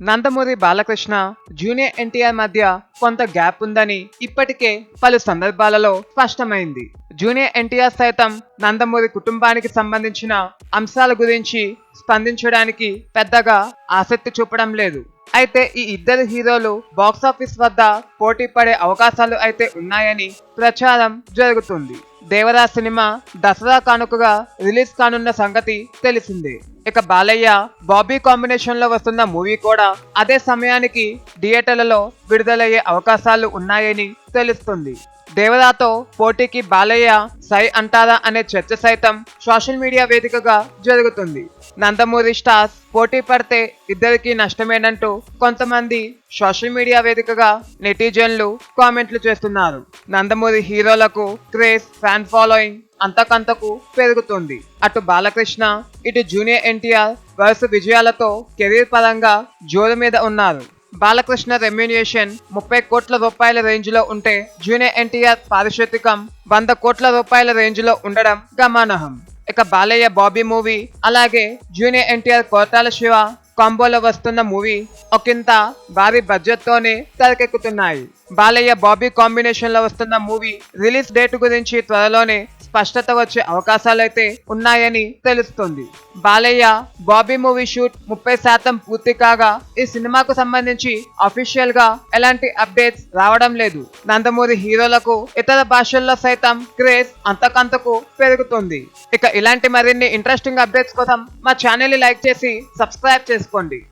Nandamuri Balakrishna junior NTR మధ్య కొంత gap ఉందని ఇప్పటికే పలు సందర్భాలలో స్పష్టమైంది. జూనియర్ ఎన్టీఆర్ సైతం నందమూరి కుటుంబానికి సంబంధించిన అంశాల గురించి స్పందించడానికి పెద్దగా ఆసక్తి చూపడం లేదు. అయితే ఈ ఇద్దరు హీరోలు బాక్సాఫీస్ వద్ద పోటీ పడే అవకాశాలు అయితే ఉన్నాయని ప్రచారం జరుగుతుంది. దేవరా సినిమా దసరా కానుకగా రిలీజ్ కానున్న సంగతి తెలిసిందే. ఇక బాలయ్య బాబీ కాంబినేషన్లో వస్తున్న మూవీ కూడా అదే సమయానికి థియేటర్లలో విడుదలయ్యే అవకాశాలు ఉన్నాయని తెలుస్తుంది. దేవరాతో పోటీకి బాలయ్య సై అంటారా అనే చర్చ సైతం సోషల్ మీడియా వేదికగా జరుగుతుంది. నందమూరి స్టార్స్ పోటీ పడితే ఇద్దరికి నష్టమేనంటూ కొంతమంది సోషల్ మీడియా వేదికగా నెటిజన్లు కామెంట్లు చేస్తున్నారు. నందమూరి హీరోలకు క్రేజ్ ఫ్యాన్ ఫాలోయింగ్ అంతకంతకు పెరుగుతుంది. అటు బాలకృష్ణ ఇటు జూనియర్ ఎన్టీఆర్ వరుస విజయాలతో కెరీర్ పరంగా జోరు మీద ఉన్నారు. బాలకృష్ణ రెమ్యూనియేషన్ ముప్పై కోట్ల రూపాయల రేంజ్లో ఉంటే జూనియర్ ఎన్టీఆర్ పారితోషికం వంద కోట్ల రూపాయల రేంజ్లో ఉండడం గమనార్హం. ఇక బాలయ్య బాబీ మూవీ అలాగే జూనియర్ ఎన్టీఆర్ కోటాల శివ కాంబోలో వస్తున్న మూవీ ఒకంత భారీ బడ్జెట్ తోనే తెరకెక్కుతున్నాయి. బాలయ్య బాబీ కాంబినేషన్లో వస్తున్న మూవీ రిలీజ్ డేట్ గురించి త్వరలోనే స్పష్టత వచ్చే అవకాశాలైతే ఉన్నాయని తెలుస్తుంది. బాలయ్య బాబీ మూవీ షూట్ ముప్పై శాతం పూర్తి కాగా ఈ సినిమాకు సంబంధించి అఫీషియల్గా ఎలాంటి అప్డేట్స్ రావడం లేదు. నందమూరి హీరోలకు ఇతర భాషల్లో సైతం క్రేజ్ అంతకంతకు పెరుగుతుంది. ఇక ఇలాంటి మరిన్ని ఇంట్రెస్టింగ్ అప్డేట్స్ కోసం మా ఛానల్ లైక్ చేసి సబ్స్క్రైబ్ చేసుకోండి.